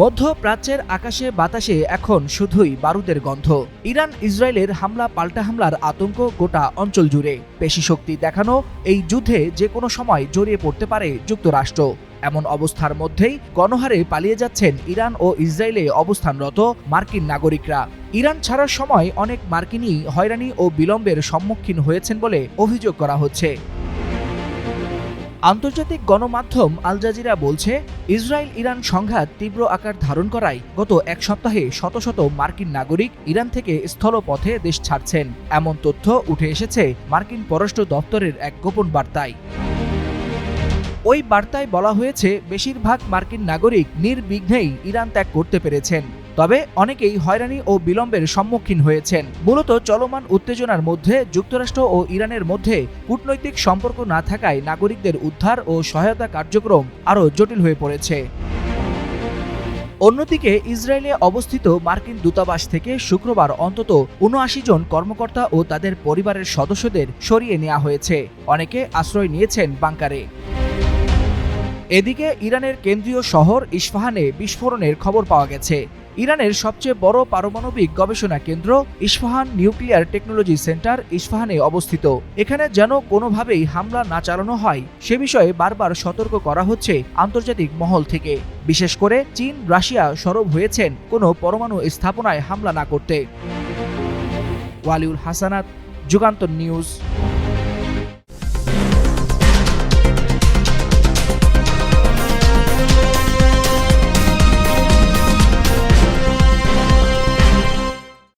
মধ্য প্রাচ্যের আকাশে বাতাসে এখন শুধুই বারুদের গন্ধ। ইরান, ইসরায়েলের হামলা, পাল্টা হামলার আতঙ্ক গোটা অঞ্চল জুড়ে। পেশি শক্তি দেখানো এই যুদ্ধে যে কোনো সময় জড়িয়ে পড়তে পারে যুক্তরাষ্ট্র। এমন অবস্থার মধ্যেই গণহারে পালিয়ে যাচ্ছেন ইরান ও ইসরায়েলে অবস্থানরত মার্কিন নাগরিকরা। ইরান ছাড়ার সময় অনেক মার্কিনই হয়রানি ও বিলম্বের সম্মুখীন হয়েছেন বলে অভিযোগ করা হচ্ছে। আন্তর্জাতিক গণমাধ্যম আল জাজিরা বলছে, ইসরায়েল ইরান সংঘাত তীব্র আকার ধারণ করায় গত এক সপ্তাহে শত শত মার্কিন নাগরিক ইরান থেকে স্থলপথে দেশ ছাড়ছেন। এমন তথ্য উঠে এসেছে মার্কিন পররাষ্ট্র দপ্তরের এক গোপন বার্তায়। ওই বার্তায় বলা হয়েছে, বেশিরভাগ মার্কিন নাগরিক নির্বিঘ্নেই ইরান ত্যাগ করতে পেরেছেন। তবে অনেকেই হয়রানি ও বিলম্বের সম্মুখীন হয়েছেন। মূলত চলমান উত্তেজনার মধ্যে যুক্তরাষ্ট্র ও ইরানের মধ্যে কূটনৈতিক সম্পর্ক না থাকায় নাগরিকদের উদ্ধার ও সহায়তা কার্যক্রম আরও জটিল হয়ে পড়েছে। অন্যদিকে ইসরায়েলে অবস্থিত মার্কিন দূতাবাস থেকে শুক্রবার অন্তত উনআশি জন কর্মকর্তা ও তাদের পরিবারের সদস্যদের সরিয়ে নেওয়া হয়েছে। অনেকে আশ্রয় নিয়েছেন বাংকারে। এদিকে ইরানের কেন্দ্রীয় শহর ইস্পাহানে বিস্ফোরণের খবর পাওয়া গেছে। ইরানের সবচেয়ে বড় পারমাণবিক গবেষণা কেন্দ্র ইস্পাহান নিউক্লিয়ার টেকনোলজি সেন্টার ইস্পাহানে অবস্থিত। এখানে যেন কোনোভাবেই হামলা না চালানো হয়, সে বিষয়ে বারবার সতর্ক করা হচ্ছে আন্তর্জাতিক মহল থেকে। বিশেষ করে চীন, রাশিয়া সরব হয়েছেন কোনো পরমাণু স্থাপনায় হামলা না করতে। ওয়ালিউল হাসানাত, যুগান্তর নিউজ।